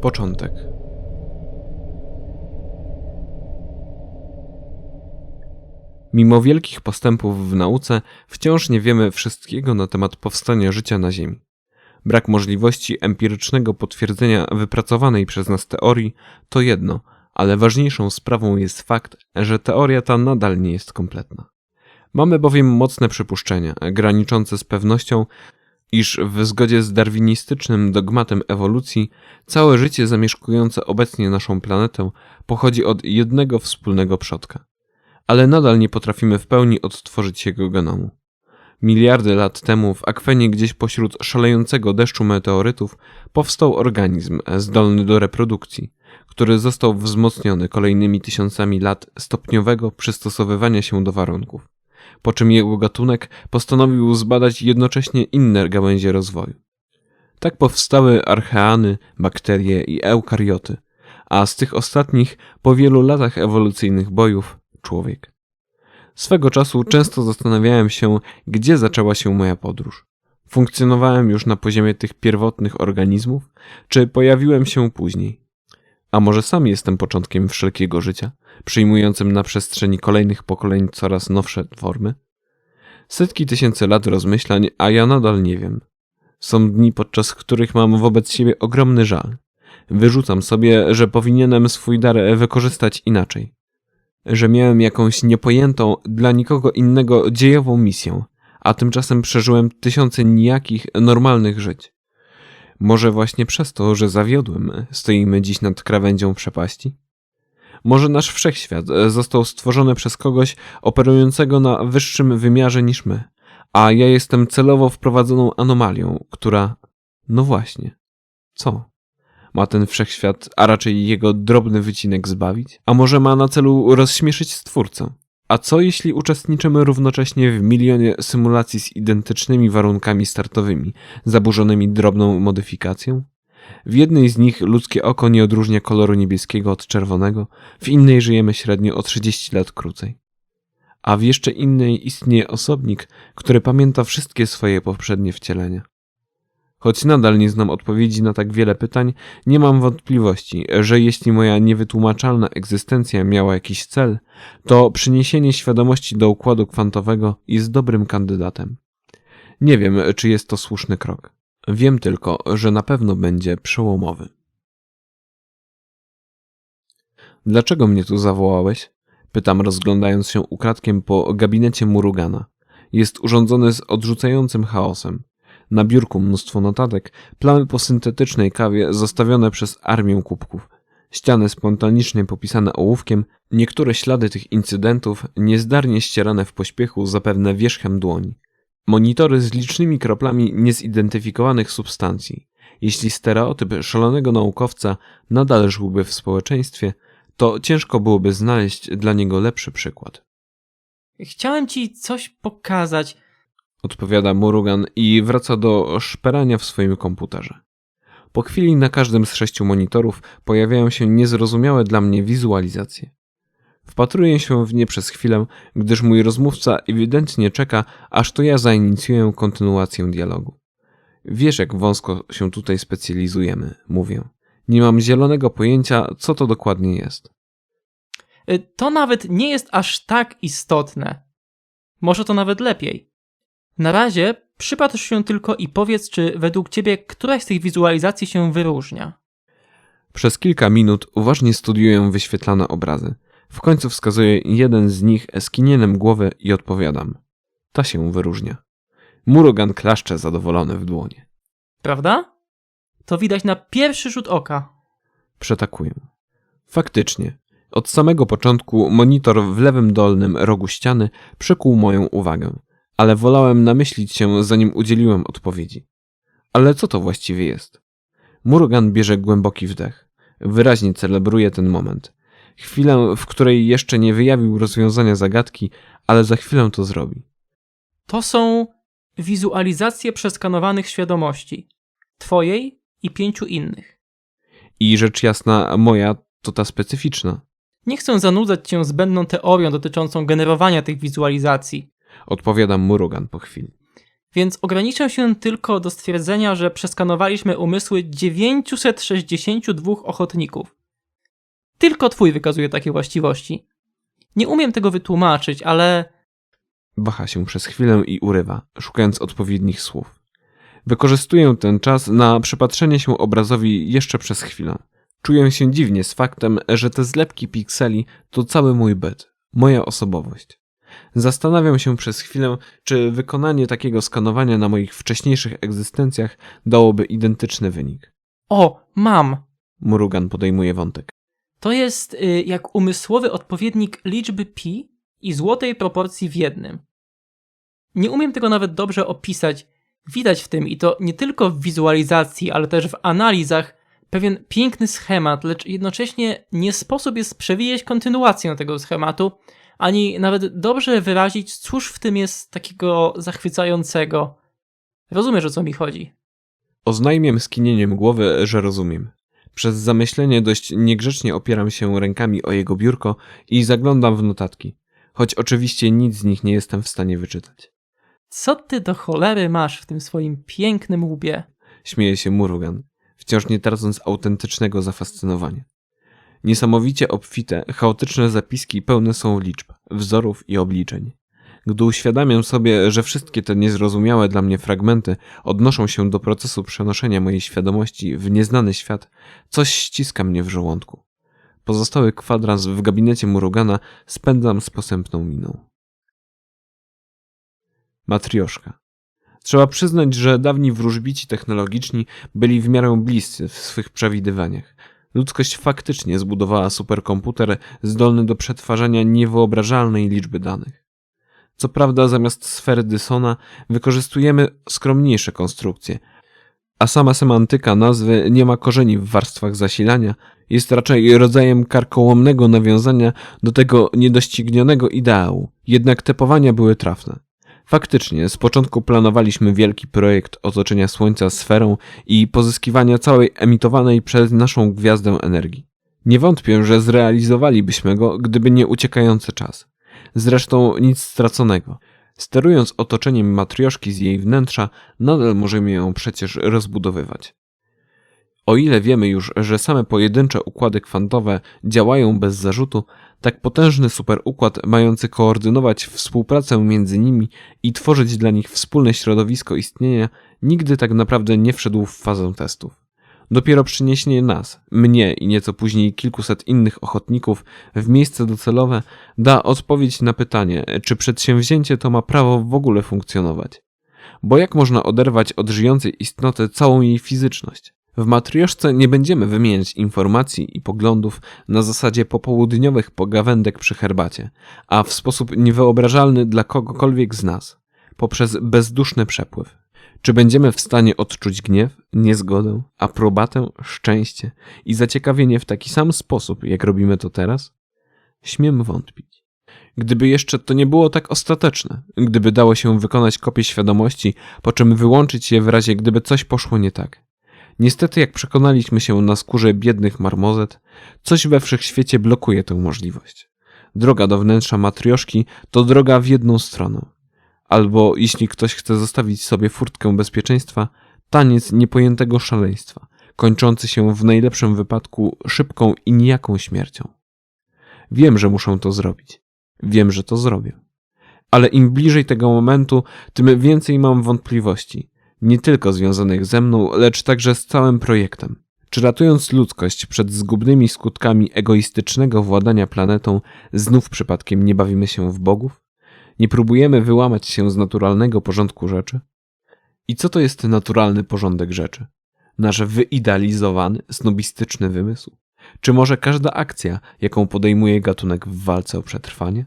Początek. Mimo wielkich postępów w nauce, wciąż nie wiemy wszystkiego na temat powstania życia na Ziemi. Brak możliwości empirycznego potwierdzenia wypracowanej przez nas teorii to jedno, ale ważniejszą sprawą jest fakt, że teoria ta nadal nie jest kompletna. Mamy bowiem mocne przypuszczenia, graniczące z pewnością, iż w zgodzie z darwinistycznym dogmatem ewolucji całe życie zamieszkujące obecnie naszą planetę pochodzi od jednego wspólnego przodka. Ale nadal nie potrafimy w pełni odtworzyć jego genomu. Miliardy lat temu w akwenie gdzieś pośród szalejącego deszczu meteorytów powstał organizm zdolny do reprodukcji, który został wzmocniony kolejnymi tysiącami lat stopniowego przystosowywania się do warunków po czym jego gatunek postanowił zbadać jednocześnie inne gałęzie rozwoju. Tak powstały archeany, bakterie i eukarioty, a z tych ostatnich po wielu latach ewolucyjnych bojów człowiek. Swego czasu często zastanawiałem się, gdzie zaczęła się moja podróż. Funkcjonowałem już na poziomie tych pierwotnych organizmów, czy pojawiłem się później? A może sam jestem początkiem wszelkiego życia, przyjmującym na przestrzeni kolejnych pokoleń coraz nowsze formy? Setki tysięcy lat rozmyślań, a ja nadal nie wiem. Są dni, podczas których mam wobec siebie ogromny żal. Wyrzucam sobie, że powinienem swój dar wykorzystać inaczej. Że miałem jakąś niepojętą dla nikogo innego dziejową misję, a tymczasem przeżyłem tysiące nijakich, normalnych żyć. Może właśnie przez to, że zawiodłem, stoimy dziś nad krawędzią przepaści? Może nasz wszechświat został stworzony przez kogoś operującego na wyższym wymiarze niż my, a ja jestem celowo wprowadzoną anomalią, która. No właśnie. Co? Ma ten wszechświat, a raczej jego drobny wycinek zbawić? A może ma na celu rozśmieszyć stwórcę? A co jeśli uczestniczymy równocześnie w milionie symulacji z identycznymi warunkami startowymi, zaburzonymi drobną modyfikacją? W jednej z nich ludzkie oko nie odróżnia koloru niebieskiego od czerwonego, w innej żyjemy średnio o 30 lat krócej. A w jeszcze innej istnieje osobnik, który pamięta wszystkie swoje poprzednie wcielenia. Choć nadal nie znam odpowiedzi na tak wiele pytań, nie mam wątpliwości, że jeśli moja niewytłumaczalna egzystencja miała jakiś cel, to przyniesienie świadomości do układu kwantowego jest dobrym kandydatem. Nie wiem, czy jest to słuszny krok. Wiem tylko, że na pewno będzie przełomowy. Dlaczego mnie tu zawołałeś? Pytam, rozglądając się ukradkiem po gabinecie Murugana. Jest urządzony z odrzucającym chaosem. Na biurku mnóstwo notatek, plamy po syntetycznej kawie zostawione przez armię kubków. Ściany spontanicznie popisane ołówkiem, niektóre ślady tych incydentów niezdarnie ścierane w pośpiechu zapewne wierzchem dłoni. Monitory z licznymi kroplami niezidentyfikowanych substancji. Jeśli stereotyp szalonego naukowca nadal żyłby w społeczeństwie, to ciężko byłoby znaleźć dla niego lepszy przykład. Chciałem ci coś pokazać. Odpowiada Murugan i wraca do szperania w swoim komputerze. Po chwili na każdym z sześciu monitorów pojawiają się niezrozumiałe dla mnie wizualizacje. Wpatruję się w nie przez chwilę, gdyż mój rozmówca ewidentnie czeka, aż to ja zainicjuję kontynuację dialogu. Wiesz, jak wąsko się tutaj specjalizujemy, mówię. Nie mam zielonego pojęcia, co to dokładnie jest. Y, To nawet nie jest aż tak istotne. Może to nawet lepiej. Na razie przypatrz się tylko i powiedz, czy według ciebie któraś z tych wizualizacji się wyróżnia. Przez kilka minut uważnie studiuję wyświetlane obrazy. W końcu wskazuję jeden z nich eskinieniem głowy i odpowiadam. Ta się wyróżnia. Murogan klaszcze zadowolony w dłonie. Prawda? To widać na pierwszy rzut oka. Przetakuję. Faktycznie. Od samego początku monitor w lewym dolnym rogu ściany przykuł moją uwagę, ale wolałem namyślić się, zanim udzieliłem odpowiedzi. Ale co to właściwie jest? Murogan bierze głęboki wdech. Wyraźnie celebruje ten moment. Chwilę, w której jeszcze nie wyjawił rozwiązania zagadki, ale za chwilę to zrobi. To są wizualizacje przeskanowanych świadomości. Twojej i pięciu innych. I rzecz jasna, moja to ta specyficzna. Nie chcę zanudzać cię zbędną teorią dotyczącą generowania tych wizualizacji. Odpowiada Murugan po chwili. Więc ograniczę się tylko do stwierdzenia, że przeskanowaliśmy umysły 962 ochotników. Tylko twój wykazuje takie właściwości. Nie umiem tego wytłumaczyć, ale Waha się przez chwilę i urywa, szukając odpowiednich słów. Wykorzystuję ten czas na przypatrzenie się obrazowi jeszcze przez chwilę. Czuję się dziwnie z faktem, że te zlepki pikseli to cały mój byt, moja osobowość. Zastanawiam się przez chwilę, czy wykonanie takiego skanowania na moich wcześniejszych egzystencjach dałoby identyczny wynik. o, mam. Murugan podejmuje wątek. To jest y, jak umysłowy odpowiednik liczby pi i złotej proporcji w jednym. Nie umiem tego nawet dobrze opisać. Widać w tym i to nie tylko w wizualizacji, ale też w analizach pewien piękny schemat, lecz jednocześnie nie sposób jest przewidzieć kontynuację tego schematu, ani nawet dobrze wyrazić, cóż w tym jest takiego zachwycającego. Rozumiesz o co mi chodzi? Oznajmiam skinieniem głowy, że rozumiem. Przez zamyślenie dość niegrzecznie opieram się rękami o jego biurko i zaglądam w notatki, choć oczywiście nic z nich nie jestem w stanie wyczytać. Co ty do cholery masz w tym swoim pięknym łbie? Śmieje się Murugan, wciąż nie tracąc autentycznego zafascynowania. Niesamowicie obfite, chaotyczne zapiski pełne są liczb, wzorów i obliczeń. Gdy uświadamiam sobie, że wszystkie te niezrozumiałe dla mnie fragmenty odnoszą się do procesu przenoszenia mojej świadomości w nieznany świat, coś ściska mnie w żołądku. Pozostały kwadrans w gabinecie Murugana spędzam z posępną miną. Matrioszka. Trzeba przyznać, że dawni wróżbici technologiczni byli w miarę bliscy w swych przewidywaniach. Ludzkość faktycznie zbudowała superkomputer zdolny do przetwarzania niewyobrażalnej liczby danych. Co prawda, zamiast sfery Dysona wykorzystujemy skromniejsze konstrukcje, a sama semantyka nazwy nie ma korzeni w warstwach zasilania, jest raczej rodzajem karkołomnego nawiązania do tego niedoścignionego ideału, jednak te powania były trafne. Faktycznie, z początku planowaliśmy wielki projekt otoczenia Słońca sferą i pozyskiwania całej emitowanej przez naszą gwiazdę energii. Nie wątpię, że zrealizowalibyśmy go, gdyby nie uciekający czas. Zresztą nic straconego. Sterując otoczeniem matrioszki z jej wnętrza, nadal możemy ją przecież rozbudowywać. O ile wiemy już, że same pojedyncze układy kwantowe działają bez zarzutu, tak potężny superukład mający koordynować współpracę między nimi i tworzyć dla nich wspólne środowisko istnienia nigdy tak naprawdę nie wszedł w fazę testów. Dopiero przyniesienie nas, mnie i nieco później kilkuset innych ochotników w miejsce docelowe da odpowiedź na pytanie, czy przedsięwzięcie to ma prawo w ogóle funkcjonować. Bo jak można oderwać od żyjącej istoty całą jej fizyczność? W matrioszce nie będziemy wymieniać informacji i poglądów na zasadzie popołudniowych pogawędek przy herbacie, a w sposób niewyobrażalny dla kogokolwiek z nas, poprzez bezduszny przepływ. Czy będziemy w stanie odczuć gniew, niezgodę, aprobatę, szczęście i zaciekawienie w taki sam sposób, jak robimy to teraz? Śmiem wątpić. Gdyby jeszcze to nie było tak ostateczne, gdyby dało się wykonać kopię świadomości, po czym wyłączyć je w razie gdyby coś poszło nie tak. Niestety, jak przekonaliśmy się na skórze biednych marmozet, coś we wszechświecie blokuje tę możliwość. Droga do wnętrza matrioszki to droga w jedną stronę. Albo, jeśli ktoś chce zostawić sobie furtkę bezpieczeństwa, taniec niepojętego szaleństwa, kończący się w najlepszym wypadku szybką i nijaką śmiercią. Wiem, że muszę to zrobić. Wiem, że to zrobię. Ale im bliżej tego momentu, tym więcej mam wątpliwości nie tylko związanych ze mną, lecz także z całym projektem. Czy ratując ludzkość przed zgubnymi skutkami egoistycznego władania planetą, znów przypadkiem nie bawimy się w bogów? Nie próbujemy wyłamać się z naturalnego porządku rzeczy? I co to jest naturalny porządek rzeczy? Nasz wyidealizowany, snobistyczny wymysł? Czy może każda akcja, jaką podejmuje gatunek w walce o przetrwanie?